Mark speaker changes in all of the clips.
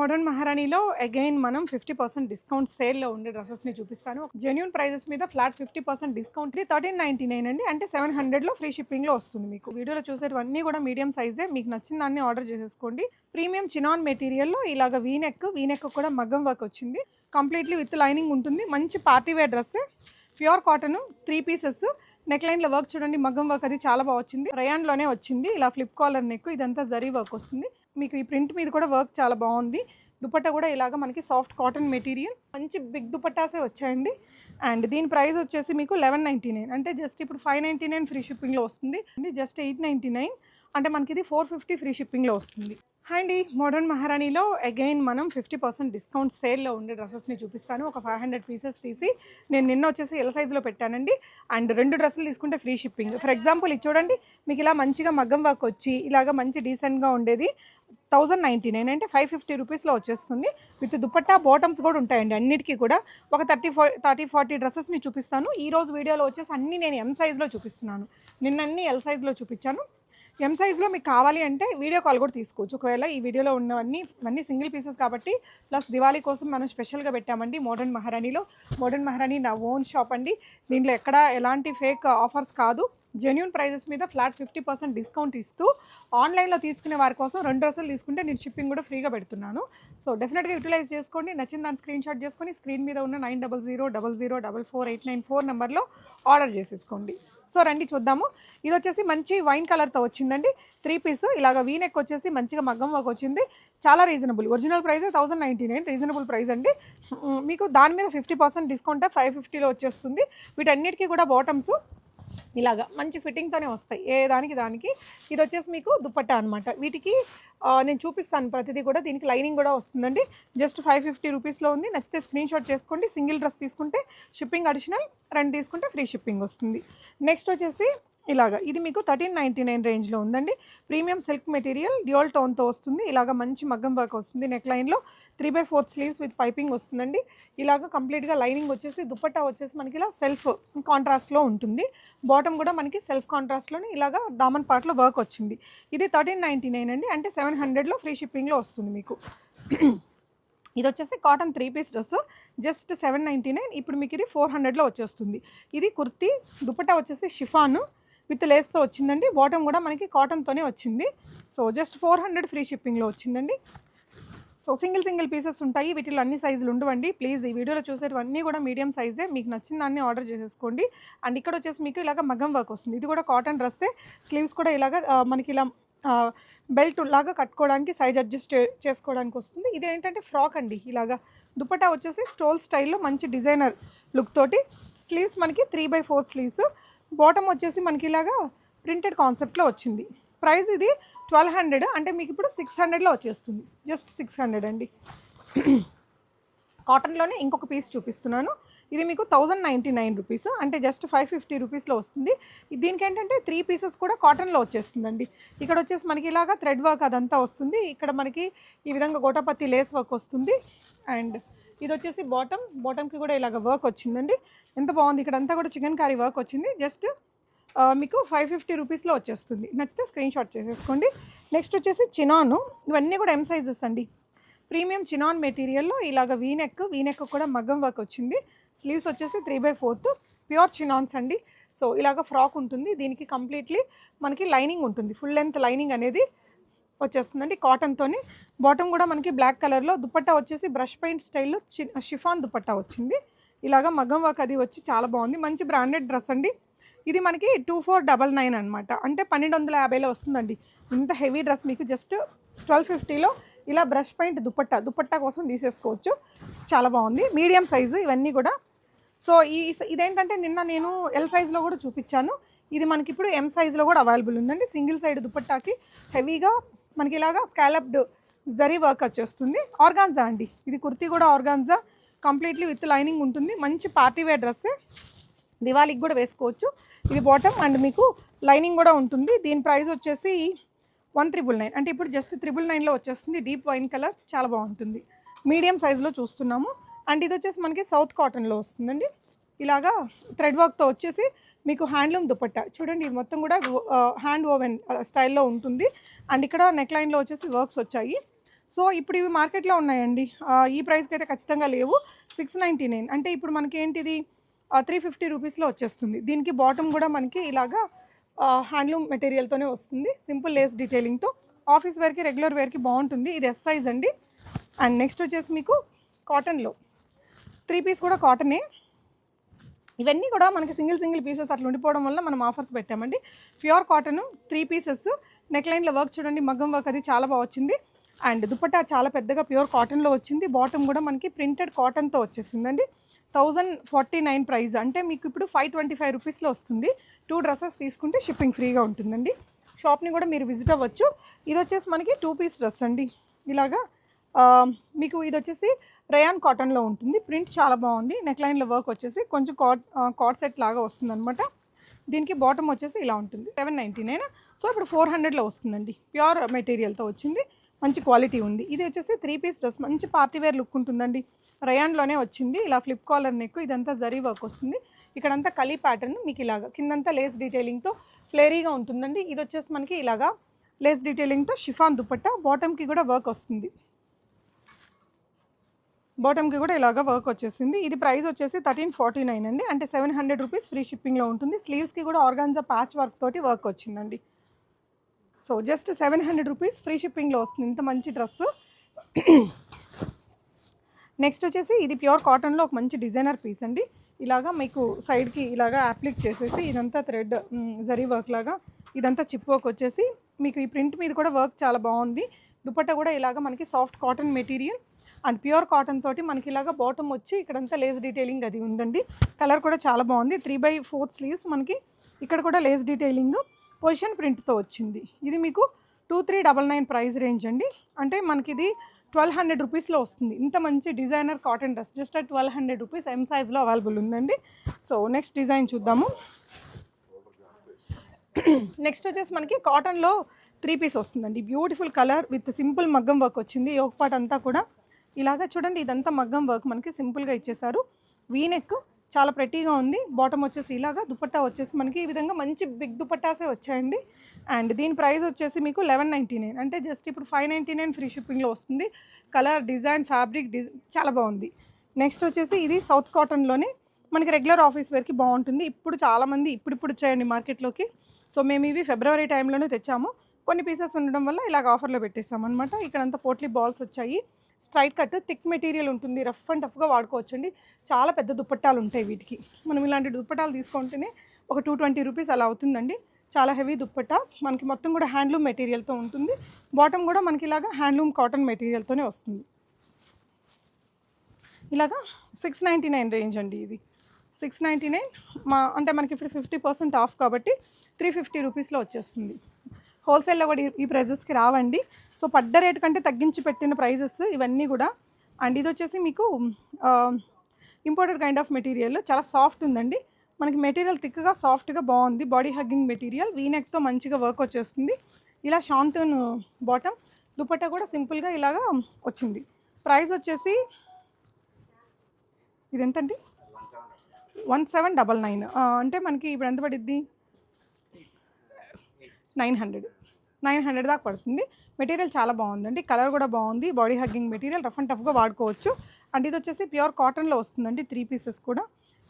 Speaker 1: Modern మహారాణిలో again మనం fifty percent discount సేల్లో ఉండే డ్రెస్సెస్ని చూపిస్తాను. జెన్యున్ ప్రైజెస్ మీద ఫ్లాట్ ఫిఫ్టీ పర్సెంట్ డిస్కౌంట్ ఇది థర్టీన్ నైన్టీ నైన్ అండి. అంటే సెవెన్ హండ్రెడ్లో ఫ్రీ షిప్పింగ్లో వస్తుంది మీకు. వీడియోలో చూసేటివన్నీ కూడా మీడియం సైజే మీకు నచ్చిన దాన్ని ఆర్డర్ చేసేసుకోండి. ప్రీమియం చినాన్ మెటీరియల్లో ఇలాగ వీనెక్ వీనెక్ కూడా మగ్గం వర్క్ వచ్చింది. కంప్లీట్లీ విత్ లైనింగ్ ఉంటుంది. మంచి party wear dress pure cotton three pieces neck లైన్లో వర్క్ చూడండి. మగ్గం వర్క్ అది చాలా బాగా వచ్చింది. రయాన్లోనే వచ్చింది. ఇలా ఫ్లిప్ కాలర్ నెక్ ఇదంతా జరీ వర్క్ వస్తుంది. మీకు ఈ ప్రింట్ మీద కూడా వర్క్ చాలా బాగుంది. దుపట్టా కూడా ఇలాగ మనకి సాఫ్ట్ కాటన్ మెటీరియల్. మంచి బిగ్ దుపట్టాసే వచ్చాయండి. అండ్ దీని ప్రైస్ వచ్చేసి మీకు లెవెన్ నైంటీ నైన్. అంటే జస్ట్ ఇప్పుడు ఫైవ్ నైంటీ నైన్ ఫ్రీ షిప్పింగ్లో వస్తుంది. అండి జస్ట్ ఎయిట్ నైంటీ నైన్. అంటే మనకి ఇది ఫోర్ ఫిఫ్టీ ఫ్రీ షిప్పింగ్లో వస్తుంది. అండి. మోడర్న్ మహారాణిలో అగైన్ మనం ఫిఫ్టీ పర్సెంట్ డిస్కౌంట్ సేల్లో ఉండే డ్రెస్సెస్ని చూపిస్తాను. ఒక ఫైవ్ హండ్రెడ్ పీసెస్ తీసి నేను నిన్న వచ్చేసి ఎల్ సైజులో పెట్టానండి. అండ్ రెండు డ్రెస్సులు తీసుకుంటే ఫ్రీ షిప్పింగ్ ఫర్ ఎగ్జాంపుల్ ఇది చూడండి. మీకు ఇలా మంచిగా మగ్గం వర్క్ వచ్చి ఇలాగ మంచి డీసెంట్గా ఉండేది థౌజండ్ నైంటీ నైన్ అంటే ఫైవ్ ఫిఫ్టీ రూపీస్లో వచ్చేస్తుంది. విత్ దుపట్టా బాటమ్స్ కూడా ఉంటాయండి అన్నిటికీ కూడా. ఒక థర్టీ ఫోర్ థర్టీ ఫార్టీ డ్రెస్సెస్ని చూపిస్తాను. ఈ రోజు వీడియోలో వచ్చేసి అన్నీ నేను ఎం సైజ్లో చూపిస్తున్నాను. నిన్న అన్ని ఎల్ సైజ్లో చూపించాను. ఎం సైజ్లో మీకు కావాలి అంటే వీడియో కాల్ కూడా తీసుకోవచ్చు. ఒకవేళ ఈ వీడియోలో ఉన్నవన్నీ ఇవన్నీ సింగిల్ పీసెస్ కాబట్టి ప్లస్ దివాళీ కోసం మనం స్పెషల్గా పెట్టామండి మోడర్న్ మహారాణిలో మోడర్న్ మహారాణి నా ఓన్ షాప్ అండి. దీంట్లో ఎక్కడ ఎలాంటి ఫేక్ ఆఫర్స్ కాదు. జెన్యున్ ప్రైజెస్ మీద ఫ్లాట్ ఫిఫ్టీ పర్సెంట్ డిస్కౌంట్ ఇస్తూ ఆన్లైన్లో తీసుకునే వారి కోసం రెండు రోజులు తీసుకుంటే నేను షిప్పింగ్ కూడా ఫ్రీగా పెడుతున్నాను. సో డెఫినెట్గా యూటిలైజ్ చేసుకోండి. నచ్చిన దాన్ని స్క్రీన్ షాట్ చేసుకొని స్క్రీన్ మీద ఉన్న nine double zero double zero double four eight nine four నెంబర్లో ఆర్డర్ చేసేసుకోండి. సో రండి చూద్దాము. ఇది వచ్చేసి మంచి వైన్ కలర్తో వచ్చిందండి. త్రీ పీస్ ఇలాగ వీనెక్ వచ్చేసి మంచిగా మగ్గం వర్క్ వచ్చింది. చాలా reasonable original price thousand ninety nine reasonable price అండి మీకు దాని మీద ఫిఫ్టీ పర్సెంట్ డిస్కౌంట్ ఫైవ్ ఫిఫ్టీలో వచ్చేస్తుంది. వీటన్నిటికీ కూడా బాటమ్స్ ఇలాగా మంచి ఫిట్టింగ్తోనే వస్తాయి. ఏ దానికి దానికి. ఇది వచ్చేసి మీకు దుప్పట్టా అనమాట వీటికి నేను చూపిస్తాను ప్రతిదీ కూడా. దీనికి లైనింగ్ కూడా వస్తుందండి. జస్ట్ ఫైవ్ ఫిఫ్టీ రూపీస్లో ఉంది. నచ్చితే స్క్రీన్ షాట్ చేసుకోండి. సింగిల్ డ్రెస్ తీసుకుంటే షిప్పింగ్ అడిషనల్ రెండు తీసుకుంటే ఫ్రీ షిప్పింగ్ వస్తుంది. నెక్స్ట్ వచ్చేసి ఇలాగా. ఇది మీకు థర్టీన్ నైంటీ నైన్ రేంజ్లో ఉందండి. ప్రీమియం సిల్క్ మెటీరియల్ డ్యూల్ టోన్తో వస్తుంది. ఇలాగ మంచి మగ్గం వర్క్ వస్తుంది. నెక్ లైన్లో three by fourth sleeves with piping వస్తుందండి. ఇలాగ కంప్లీట్గా లైనింగ్ వచ్చేసి దుప్పట్టా వచ్చేసి మనకి ఇలా సెల్ఫ్ కాంట్రాస్ట్లో ఉంటుంది. బాటమ్ కూడా మనకి సెల్ఫ్ కాంట్రాస్ట్లోనే ఇలాగ దామన్ పార్ట్లో వర్క్ వచ్చింది. ఇది థర్టీన్ నైంటీ నైన్ అండి. అంటే సెవెన్ హండ్రెడ్లో ఫ్రీ షిప్పింగ్లో వస్తుంది మీకు. ఇది వచ్చేసి cotton three piece dress. Just seven ninety nine. ఇప్పుడు మీకు ఇది ఫోర్ హండ్రెడ్లో వచ్చేస్తుంది. ఇది కుర్తీ దుపట్టా వచ్చేసి షిఫాను. విత్ లేస్తో వచ్చిందండి. బాటమ్ కూడా మనకి కాటన్తోనే వచ్చింది. So just four hundred free షిప్పింగ్లో వచ్చిందండి. సో సింగిల్ సింగిల్ పీసెస్ ఉంటాయి. వీటిలో అన్ని సైజులు ఉండవండి. ప్లీజ్ ఈ వీడియోలో చూసేటివన్నీ కూడా మీడియం సైజే. మీకు నచ్చిన దాన్ని ఆర్డర్ చేసేసుకోండి. అండ్ ఇక్కడ వచ్చేసి మీకు ఇలాగ మగ్గం వర్క్ వస్తుంది. ఇది కూడా కాటన్ డ్రెస్సే. స్లీవ్స్ కూడా ఇలాగ మనకి ఇలా బెల్ట్ లాగా కట్టుకోవడానికి సైజ్ అడ్జస్ట్ చేసుకోవడానికి వస్తుంది. ఇది ఏంటంటే ఫ్రాక్ అండి. ఇలాగా దుపట్టా వచ్చేసి స్టోల్ స్టైల్లో మంచి డిజైనర్ లుక్ తోటి స్లీవ్స్ మనకి three by four sleeves. Bottom వచ్చేసి మనకి ఇలాగా ప్రింటెడ్ కాన్సెప్ట్లో వచ్చింది. ప్రైస్ ఇది ట్వెల్వ్ హండ్రెడ్ అంటే మీకు ఇప్పుడు సిక్స్ హండ్రెడ్లో వచ్చేస్తుంది. జస్ట్ సిక్స్ హండ్రెడ్ అండి. కాటన్లోనే ఇంకొక పీస్ చూపిస్తున్నాను. ఇది మీకు థౌజండ్ నైంటీ నైన్ రూపీస్ అంటే జస్ట్ ఫైవ్ ఫిఫ్టీ రూపీస్లో వస్తుంది. దీనికి ఏంటంటే త్రీ పీసెస్ కూడా కాటన్లో వచ్చేస్తుందండి. ఇక్కడ వచ్చేసి మనకి ఇలాగా థ్రెడ్ వర్క్ అదంతా వస్తుంది. ఇక్కడ మనకి ఈ విధంగా గోటాపత్తి లేస్ వర్క్ వస్తుంది. అండ్ ఇది వచ్చేసి బాటమ్. బాటమ్కి కూడా ఇలాగ వర్క్ వచ్చిందండి. ఎంత బాగుంది? ఇక్కడ అంతా కూడా చికెన్ కర్రీ వర్క్ వచ్చింది. జస్ట్ మీకు ఫైవ్ ఫిఫ్టీ రూపీస్లో వచ్చేస్తుంది. నచ్చితే స్క్రీన్ షాట్ చేసేసుకోండి. నెక్స్ట్ వచ్చేసి చినాను. ఇవన్నీ కూడా ఎం సైజెస్ అండి. ప్రీమియం చినాన్ మెటీరియల్లో ఇలాగ వీనెక్ వీనెక్ కూడా మగ్గం వర్క్ వచ్చింది. స్లీవ్స్ వచ్చేసి three by fourth. Pure chinons అండి. సో ఇలాగ ఫ్రాక్ ఉంటుంది. దీనికి కంప్లీట్లీ మనకి లైనింగ్ ఉంటుంది. ఫుల్ లెంత్ లైనింగ్ అనేది వచ్చేస్తుందండి. కాటన్తోని బాటమ్ కూడా మనకి బ్లాక్ కలర్లో దుపట్టా వచ్చేసి బ్రష్ పెయింట్ స్టైల్లో చి షిఫాన్ దుపట్టా వచ్చింది. ఇలాగ మగ్గం వర్క్ అది వచ్చి చాలా బాగుంది. మంచి బ్రాండెడ్ డ్రెస్ అండి. ఇది మనకి టూ ఫోర్ డబల్ నైన్ అనమాట అంటే పన్నెండు వందల యాభైలో వస్తుందండి. ఇంత హెవీ డ్రెస్ మీకు జస్ట్ ట్వెల్వ్ ఫిఫ్టీలో ఇలా బ్రష్ పెయింట్ దుపట్టా దుపట్టా కోసం తీసేసుకోవచ్చు. చాలా బాగుంది. మీడియం సైజు ఇవన్నీ కూడా. సో ఈ ఇదేంటంటే నిన్న నేను ఎల్ సైజులో కూడా చూపించాను. ఇది మనకి ఇప్పుడు ఎం సైజులో కూడా అవైలబుల్ ఉందండి. సింగిల్ సైడ్ దుపట్టాకి హెవీగా మనకి ఇలాగా స్కాలప్డ్ జరీ వర్క్ వచ్చేస్తుంది. ఆర్గాన్జా అండి. ఇది కుర్తీ కూడా ఆర్గాన్జా. కంప్లీట్లీ విత్ లైనింగ్ ఉంటుంది. మంచి పార్టీ వేర్ డ్రెస్సే దివాళీకి కూడా వేసుకోవచ్చు. ఇది బాటమ్ అండ్ మీకు లైనింగ్ కూడా ఉంటుంది. దీని ప్రైస్ వచ్చేసి వన్ త్రిబుల్ నైన్. అంటే ఇప్పుడు జస్ట్ త్రిబుల్ నైన్లో వచ్చేస్తుంది. డీప్ వైన్ కలర్ చాలా బాగుంటుంది. మీడియం సైజులో చూస్తున్నాము. అండ్ ఇది వచ్చేసి మనకి సౌత్ కాటన్లో వస్తుందండి. ఇలాగా థ్రెడ్ వర్క్తో వచ్చేసి మీకు హ్యాండ్లూమ్ దుపట్టా. చూడండి ఇది మొత్తం కూడా హ్యాండ్ ఓవెన్ స్టైల్లో ఉంటుంది. అండ్ ఇక్కడ నెక్ లైన్లో వచ్చేసి వర్క్స్ వచ్చాయి. సో ఇప్పుడు ఇవి మార్కెట్లో ఉన్నాయండి. ఈ ప్రైస్కి అయితే ఖచ్చితంగా లేవు. సిక్స్ నైంటీ నైన్ అంటే ఇప్పుడు మనకి ఏంటిది? త్రీ ఫిఫ్టీ రూపీస్లో వచ్చేస్తుంది. దీనికి బాటమ్ కూడా మనకి ఇలాగా హ్యాండ్లూమ్ మెటీరియల్తోనే వస్తుంది. సింపుల్ లేస్ డీటెయిలింగ్తో ఆఫీస్ వేర్కి రెగ్యులర్ వేర్కి బాగుంటుంది. ఇది ఎస్ సైజ్ అండి. అండ్ నెక్స్ట్ వచ్చేసి మీకు కాటన్లో త్రీ పీస్ కూడా కాటనే ఇవన్నీ కూడా మనకి సింగిల్ సింగిల్ పీసెస్ అట్లా ఉండిపోవడం వల్ల మనం ఆఫర్స్ పెట్టామండి. Pure cotton three pieces neck లైన్లో వర్క్ చూడండి మగ్గం వర్క్ అది చాలా బాగా వచ్చింది. అండ్ దుపట్టా చాలా పెద్దగా ప్యూర్ కాటన్లో వచ్చింది. బాటమ్ కూడా మనకి ప్రింటెడ్ కాటన్తో వచ్చేసిందండి. Thousand forty nine price. అంటే మీకు ఇప్పుడు ఫైవ్ ట్వంటీ ఫైవ్ రూపీస్లో వస్తుంది. టూ డ్రెస్సెస్ తీసుకుంటే షిప్పింగ్ ఫ్రీగా ఉంటుందండి. షాప్ని కూడా మీరు విజిట్ అవ్వచ్చు. ఇది వచ్చేసి మనకి టూ పీస్ డ్రెస్ అండి. ఇలాగా మీకు ఇది వచ్చేసి రయాన్ కాటన్లో ఉంటుంది. ప్రింట్ చాలా బాగుంది. నెక్ లైన్లో వర్క్ వచ్చేసి కొంచెం కాట్ కాట్ సెట్ లాగా వస్తుంది అనమాట దీనికి బాటమ్ వచ్చేసి ఇలా ఉంటుంది. సెవెన్ నైంటీ నైన్ సో ఇప్పుడు ఫోర్ హండ్రెడ్లో వస్తుందండి. ప్యూర్ మెటీరియల్తో వచ్చింది. మంచి క్వాలిటీ ఉంది. ఇది వచ్చేసి త్రీ పీస్ డ్రెస్ మంచి పార్టీవేర్ లుక్ ఉంటుందండి. రయాన్లోనే వచ్చింది. ఇలా ఫ్లిప్ కాలర్ నెక్ ఇదంతా జరీ వర్క్ వస్తుంది. ఇక్కడంతా కలీ ప్యాటర్న్ మీకు ఇలాగా. కిందంతా లేస్ డీటెయిలింగ్తో ఫ్లేరీగా ఉంటుందండి. ఇది వచ్చేసి మనకి ఇలాగా లేస్ డీటెయిలింగ్తో షిఫాన్ దుపట్టా. బాటమ్కి కూడా వర్క్ వస్తుంది. బాటమ్కి కూడా ఇలాగ వర్క్ వచ్చేసింది. ఇది ప్రైస్ వచ్చేసి థర్టీన్ ఫార్టీ నైన్ అండి. అంటే సెవెన్ హండ్రెడ్ రూపీస్ ఫ్రీ షిప్పింగ్లో ఉంటుంది. స్లీవ్స్కి కూడా ఆర్గాన్జా ప్యాచ్ వర్క్ తోటి వర్క్ వచ్చిందండి. So just seven hundred rupees free షిప్పింగ్లో వస్తుంది. ఇంత మంచి డ్రెస్ నెక్స్ట్ వచ్చేసి ఇది ప్యూర్ కాటన్లో ఒక మంచి డిజైనర్ పీస్ అండి. ఇలాగా మీకు సైడ్కి ఇలాగా అప్లిక్ చేసేసి ఇదంతా థ్రెడ్ జరీ వర్క్ లాగా ఇదంతా చిప్ వర్క్ వచ్చేసి మీకు ఈ ప్రింట్ మీద కూడా వర్క్ చాలా బాగుంది. దుపట్ట కూడా ఇలాగ మనకి soft cotton material and pure cotton తోటి మనకి ఇలాగ బాటమ్ వచ్చి ఇక్కడంతా లేస్ డీటెయిలింగ్ అది ఉందండి. కలర్ కూడా చాలా బాగుంది. త్రీ బై ఫోర్త్ స్లీవ్స్ మనకి ఇక్కడ కూడా లేస్ డీటెయిలింగ్ పొజిషన్ ప్రింట్తో వచ్చింది. ఇది మీకు two three double nine price range అండి. అంటే మనకి ఇది ట్వెల్వ్ హండ్రెడ్ రూపీస్లో వస్తుంది. ఇంత మంచి designer cotton dress just at twelve hundred rupees M సైజ్లో అవైలబుల్ ఉందండి. సో నెక్స్ట్ డిజైన్ చూద్దాము. నెక్స్ట్ వచ్చేసి మనకి కాటన్లో త్రీ పీస్ వస్తుందండి. బ్యూటిఫుల్ కలర్ విత్ సింపుల్ మగ్గం వర్క్ వచ్చింది. యోగపాట్ అంతా కూడా ఇలాగా చూడండి ఇదంతా మగ్గం వర్క్ మనకి సింపుల్గా ఇచ్చేసారు వీనెక్ చాలా ప్రెటీగా ఉంది. బాటమ్ వచ్చేసి ఇలాగా దుపట్టా వచ్చేసి మనకి ఈ విధంగా మంచి బిగ్ దుపట్టాసే వచ్చాయండి. అండ్ దీని ప్రైస్ వచ్చేసి మీకు లెవెన్ నైంటీ నైన్ అంటే జస్ట్ ఇప్పుడు ఫైవ్ నైంటీ నైన్ ఫ్రీ షిప్పింగ్లో వస్తుంది. కలర్ డిజైన్ ఫ్యాబ్రిక్ డిజైన్ చాలా బాగుంది. నెక్స్ట్ వచ్చేసి ఇది సౌత్ కాటన్లోనే మనకి రెగ్యులర్ ఆఫీస్ వేర్కి బాగుంటుంది. ఇప్పుడు చాలామంది ఇప్పుడిప్పుడు వచ్చాయండి మార్కెట్లోకి సో మేము ఇవి ఫిబ్రవరి టైంలోనే తెచ్చాము. కొన్ని పీసెస్ ఉండడం వల్ల ఇలాగ ఆఫర్లో పెట్టేస్తాం అనమాట ఇక్కడంతా పోట్లీ బాల్స్ వచ్చాయి. స్ట్రైట్ కట్ థిక్ మెటీరియల్ ఉంటుంది. రఫ్ అండ్ టఫ్గా వాడుకోవచ్చండి. చాలా పెద్ద దుప్పట్టాలు ఉంటాయి వీటికి. మనం ఇలాంటి దుప్పట్టాలు తీసుకుంటేనే ఒక టూ ట్వంటీ రూపీస్ అలా అవుతుందండి. చాలా హెవీ దుప్పట్టాస్ మనకి మొత్తం కూడా హ్యాండ్లూమ్ మెటీరియల్తో ఉంటుంది. బాటమ్ కూడా మనకి ఇలాగా హ్యాండ్లూమ్ కాటన్ మెటీరియల్తోనే వస్తుంది. ఇలాగా సిక్స్ నైంటీ నైన్ రేంజ్ అండి ఇది. సిక్స్ నైంటీ నైన్ మా అంటే మనకి ఇప్పుడు ఫిఫ్టీ పర్సెంట్ ఆఫ్ కాబట్టి త్రీ ఫిఫ్టీ రూపీస్లో వచ్చేస్తుంది. హోల్సేల్లో కూడా ఈ- ప్రైజెస్కి రావండి. సో పడ్డ రేట్ కంటే తగ్గించి పెట్టిన ప్రైజెస్ ఇవన్నీ కూడా. అండ్ ఇది వచ్చేసి మీకు ఇంపోర్టెడ్ కైండ్ ఆఫ్ మెటీరియల్ చాలా సాఫ్ట్ ఉందండి. మనకి మెటీరియల్ థిక్గా సాఫ్ట్గా బాగుంది. బాడీ హగ్గింగ్ మెటీరియల్ వీనెక్తో మంచిగా వర్క్ వచ్చేస్తుంది. ఇలా షాంతన్ బాటమ్ దుపట్టా కూడా సింపుల్గా ఇలాగా వచ్చింది. ప్రైస్ వచ్చేసి ఇది ఎంతండి? One seven double nine. అంటే మనకి ఇప్పుడు ఎంత పడిద్ది? Nine hundred. నైన్ హండ్రెడ్ దాకా పడుతుంది. మెటీరియల్ చాలా బాగుందండి. కలర్ కూడా బాగుంది. Body hugging material rough and టఫ్గా వాడుకోవచ్చు. అండ్ ఇది వచ్చేసి ప్యూర్ కాటన్లో వస్తుందండి త్రీ పీసెస్ కూడా.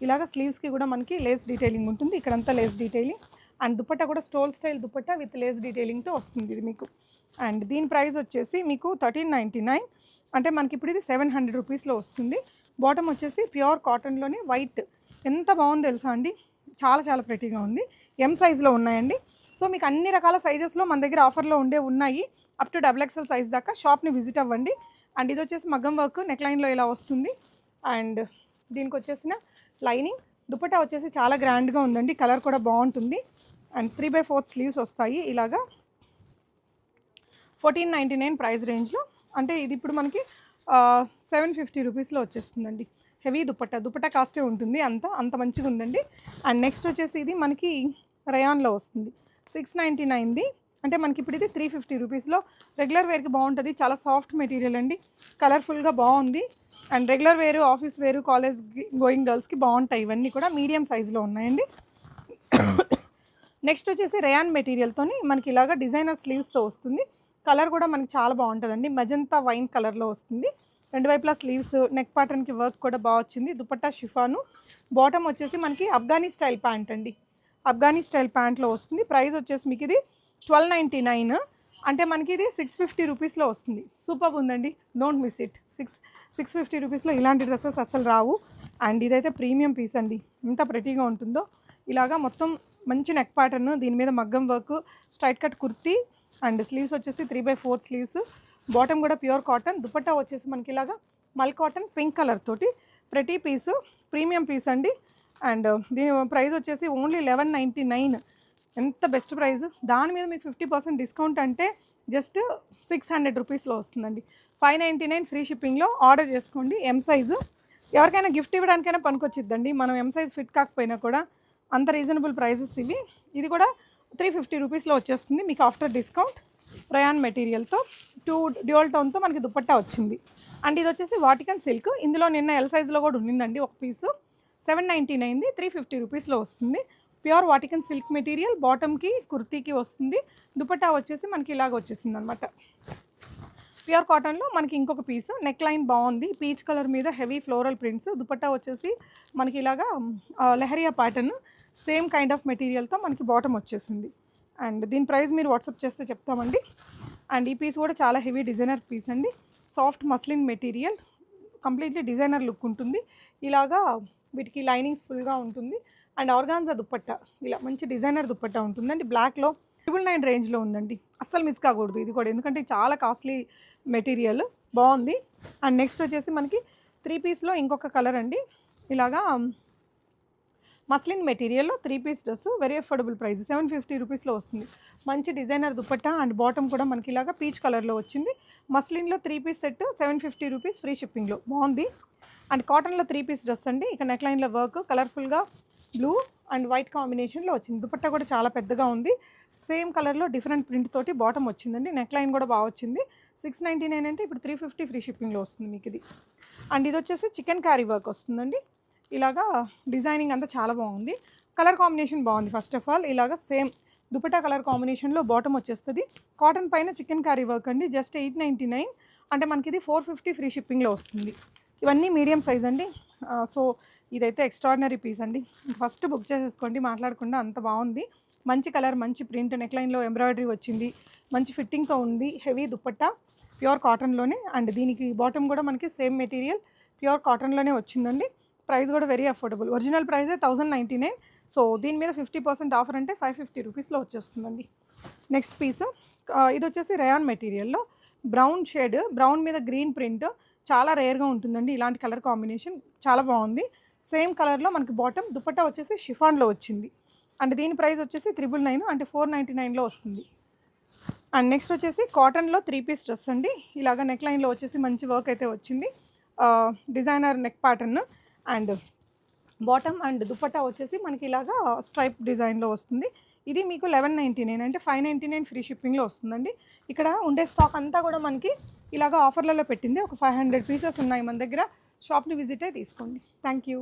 Speaker 1: ఇలాగ స్లీవ్స్కి కూడా మనకి లేస్ డీటెయిలింగ్ ఉంటుంది. ఇక్కడంతా లేస్ డీటెయిలింగ్ అండ్ దుపట్టా కూడా stole style dupatta with lace డీటెయిలింగ్తో వస్తుంది ఇది మీకు. అండ్ దీని ప్రైస్ వచ్చేసి మీకు థర్టీన్ నైంటీ నైన్. అంటే మనకి ఇప్పుడు ఇది సెవెన్ హండ్రెడ్ రూపీస్లో వస్తుంది. బాటమ్ వచ్చేసి ప్యూర్ కాటన్లోనే వైట్ ఎంత బాగుంది తెలుసా అండి? చాలా చాలా ప్రెటీగా ఉంది. ఎం సైజులో ఉన్నాయండి. సో మీకు అన్ని రకాల సైజెస్లో మన దగ్గర ఆఫర్లో ఉండే ఉన్నాయి. Up to double XL size దాకా షాప్ని విజిట్ అవ్వండి. అండ్ ఇది వచ్చేసి మగ్గం వర్క్ నెక్ లైన్లో ఇలా వస్తుంది. అండ్ దీనికి వచ్చేసిన లైనింగ్ దుపట్టా వచ్చేసి చాలా గ్రాండ్గా ఉందండి. కలర్ కూడా బాగుంటుంది. And three by fourth sleeves వస్తాయి. ఇలాగా ఫోర్టీన్ నైంటీ నైన్ ప్రైస్ రేంజ్లో అంటే ఇది ఇప్పుడు మనకి సెవెన్ ఫిఫ్టీ రూపీస్లో వచ్చేస్తుందండి. హెవీ దుపట్టా. దుపట్టా కాస్టే ఉంటుంది. అంత అంత మంచిగా ఉందండి అండ్ నెక్స్ట్ వచ్చేసి ఇది మనకి రయాన్లో వస్తుంది. సిక్స్ నైంటీ నైన్ది. అంటే మనకి ఇప్పుడు ఇది త్రీ ఫిఫ్టీ రూపీస్లో రెగ్యులర్ వేర్కి బాగుంటుంది. చాలా సాఫ్ట్ మెటీరియల్ అండి. కలర్ఫుల్గా బాగుంది. అండ్ రెగ్యులర్ వేరు ఆఫీస్ వేరు కాలేజ్ గోయింగ్ గర్ల్స్కి బాగుంటాయి. ఇవన్నీ కూడా మీడియం సైజులో ఉన్నాయండి. నెక్స్ట్ వచ్చేసి రేయాన్ మెటీరియల్తోని మనకి ఇలాగా డిజైనర్ స్లీవ్స్తో వస్తుంది. కలర్ కూడా మనకి చాలా బాగుంటుందండి. మజంతా వైన్ కలర్లో వస్తుంది. రెండు వైపులా స్లీవ్స్ నెక్ ప్యాటర్న్కి వర్క్ కూడా బాగా వచ్చింది. దుపట్టా షిఫాను. బాటమ్ వచ్చేసి మనకి అఫ్ఘానీ స్టైల్ ప్యాంట్ అండి. అఫ్ఘానీ స్టైల్ ప్యాంట్లో వస్తుంది. ప్రైస్ వచ్చేసి మీకు ఇది ట్వెల్వ్ నైంటీ నైన్ అంటే మనకి ఇది సిక్స్ ఫిఫ్టీ రూపీస్లో వస్తుంది. సూపర్ ఉందండి. Don't miss it six six fifty రూపీస్లో ఇలాంటి డ్రెస్సెస్ అసలు రావు. అండ్ ఇదైతే ప్రీమియం పీస్ అండి. ఎంత ప్రెటీగా ఉంటుందో. ఇలాగా మొత్తం మంచి నెక్ ప్యాటర్న్ దీని మీద మగ్గం work straight cut kurti and sleeves వచ్చేసి three by four sleeves bottom కూడా ప్యూర్ కాటన్ దుపట్టా వచ్చేసి మనకి ఇలాగా మల్ కాటన్ పింక్ కలర్ తోటి. ప్రతి పీస్ ప్రీమియం పీస్ అండి. అండ్ దీని ప్రైస్ వచ్చేసి ఓన్లీ లెవెన్ నైంటీ నైన్. ఎంత బెస్ట్ ప్రైస్? దాని మీద మీకు ఫిఫ్టీ పర్సెంట్ డిస్కౌంట్ అంటే జస్ట్ సిక్స్ హండ్రెడ్ రూపీస్లో వస్తుందండి. ఫైవ్ నైంటీ నైన్ ఫ్రీ షిప్పింగ్లో ఆర్డర్ చేసుకోండి ఎం సైజు ఎవరికైనా గిఫ్ట్ ఇవ్వడానికైనా పనికొచ్చిద్దండి. మనం ఎం సైజ్ ఫిట్ కాకపోయినా కూడా అంత రీజనబుల్ ప్రైజెస్ ఇవి. ఇది కూడా త్రీ ఫిఫ్టీ రూపీస్లో వచ్చేస్తుంది. మీకు ఆఫ్టర్ డిస్కౌంట్ ప్రయాన్ మెటీరియల్తో టూ డ్యూయల్ టోన్తో మనకి దుపట్టా వచ్చింది. అండ్ ఇది వచ్చేసి వాటికన్ సిల్క్ ఇందులో నిన్న ఎల్ సైజ్లో కూడా ఉండిందండి ఒక పీసు సెవెన్ నైంటీ నైన్ది త్రీ ఫిఫ్టీ రూపీస్లో వస్తుంది. ప్యూర్ వాటికన్ సిల్క్ మెటీరియల్ బాటమ్కి కుర్తీకి వస్తుంది. దుపట్టా వచ్చేసి మనకి ఇలాగ వచ్చేసింది అనమాట ప్యూర్ కాటన్లో మనకి ఇంకొక పీస్ నెక్ లైన్ బాగుంది. పీచ్ కలర్ మీద హెవీ ఫ్లోరల్ ప్రింట్స్. దుపట్టా వచ్చేసి మనకి ఇలాగా leheriya pattern. Same kind of మెటీరియల్తో మనకి బాటమ్ వచ్చేసింది. అండ్ దీని ప్రైస్ మీరు వాట్సాప్ చేస్తే చెప్తామండి. అండ్ ఈ పీస్ కూడా చాలా హెవీ డిజైనర్ పీస్ అండి. Soft muslin material. Completely designer look ఉంటుంది. ఇలాగా వీటికి లైనింగ్స్ ఫుల్గా ఉంటుంది. అండ్ ఆర్గాన్జా దుప్పట్ట ఇలా మంచి డిజైనర్ దుప్పట్ట ఉంటుందండి బ్లాక్లో ట్రిపుల్ నైన్ రేంజ్లో ఉందండి. అస్సలు మిస్ కాకూడదు ఇది కూడా. ఎందుకంటే చాలా కాస్ట్లీ మెటీరియల్ బాగుంది. అండ్ నెక్స్ట్ వచ్చేసి మనకి త్రీ పీస్లో ఇంకొక కలర్ అండి. ఇలాగా muslin మెటీరియల్లో three piece dress very affordable price seven fifty రూపీస్లో వస్తుంది. మంచి డిజైనర్ దుపట్టా అండ్ బాటమ్ కూడా మనకి ఇలాగా పీచ్ కలర్లో వచ్చింది. మస్లిన్లో three piece set seven fifty rupees free షిప్పింగ్లో బాగుంది. అండ్ కాటన్లో త్రీ పీస్ డ్రెస్ అండి. ఇక నెక్ లైన్లో వర్క్ కలర్ఫుల్గా బ్లూ అండ్ వైట్ కాంబినేషన్లో వచ్చింది. దుపట్టా కూడా చాలా పెద్దగా ఉంది. సేమ్ కలర్లో డిఫరెంట్ ప్రింట్ తోటి బాటమ్ వచ్చిందండి. నెక్ లైన్ కూడా బాగా వచ్చింది. సిక్స్ నైంటీ నైన్ అంటే ఇప్పుడు త్రీ ఫిఫ్టీ ఫ్రీ షిప్పింగ్లో వస్తుంది మీకు ఇది. అండ్ ఇది వచ్చేసి చికెన్ క్యారీ వర్క్ వస్తుందండి. ఇలాగా డిజైనింగ్ అంతా చాలా బాగుంది. కలర్ కాంబినేషన్ బాగుంది ఫస్ట్ ఆఫ్ ఆల్. ఇలాగా సేమ్ దుపటా కలర్ కాంబినేషన్లో బాటమ్ వచ్చేస్తుంది. కాటన్ పైన చికెన్ కర్రీ వర్క్ అండి. Just eight ninety nine. అంటే మనకి ఇది ఫోర్ ఫిఫ్టీ ఫ్రీ షిప్పింగ్లో వస్తుంది. ఇవన్నీ మీడియం సైజ్ అండి. సో ఇదైతే ఎక్స్ట్రాడినరీ పీస్ అండి. ఫస్ట్ బుక్ చేసేసుకోండి మాట్లాడకుండా అంత బాగుంది. మంచి కలర్ మంచి ప్రింట్ నెక్లైన్లో ఎంబ్రాయిడరీ వచ్చింది. మంచి ఫిట్టింగ్తో ఉంది హెవీ దుప్పట్టా ప్యూర్ కాటన్లోనే అండ్ దీనికి బాటమ్ కూడా మనకి సేమ్ మెటీరియల్ ప్యూర్ కాటన్లోనే వచ్చిందండి. ప్రైస్ కూడా very affordable original price thousand ninety nine so దీని మీద ఫిఫ్టీ పర్సెంట్ ఆఫర్ అంటే ఫైవ్ ఫిఫ్టీ రూపీస్లో వచ్చేస్తుందండి. నెక్స్ట్ పీస్ ఇది వచ్చేసి రయాన్ మెటీరియల్లో బ్రౌన్ షేడ్ బ్రౌన్ మీద గ్రీన్ ప్రింట్ చాలా రేర్గా ఉంటుందండి. ఇలాంటి కలర్ కాంబినేషన్ చాలా బాగుంది. సేమ్ కలర్లో మనకి బాటమ్ దుపట్టా వచ్చేసి షిఫాన్లో వచ్చింది. అండ్ దీని ప్రైస్ వచ్చేసి త్రిబుల్ నైన్ అంటే ఫోర్ నైంటీ నైన్లో వస్తుంది. అండ్ నెక్స్ట్ వచ్చేసి కాటన్లో త్రీ పీస్ డ్రెస్ అండి. ఇలాగ నెక్ లైన్లో వచ్చేసి మంచి వర్క్ అయితే వచ్చింది. Designer neck pattern and bottom and dupatta వచ్చేసి మనకి ఇలాగా స్ట్రైప్ డిజైన్లో వస్తుంది. ఇది మీకు లెవెన్ నైంటీ నైన్ అంటే ఫైవ్ నైంటీ నైన్ ఫ్రీ షిప్పింగ్లో వస్తుందండి. ఇక్కడ ఉండే స్టాక్ అంతా కూడా మనకి ఇలాగ ఆఫర్లలో పెట్టింది. ఒక ఫైవ్ హండ్రెడ్ పీసెస్ ఉన్నాయి మన దగ్గర. షాప్ని విజిట్ అయి తీసుకోండి. Thank you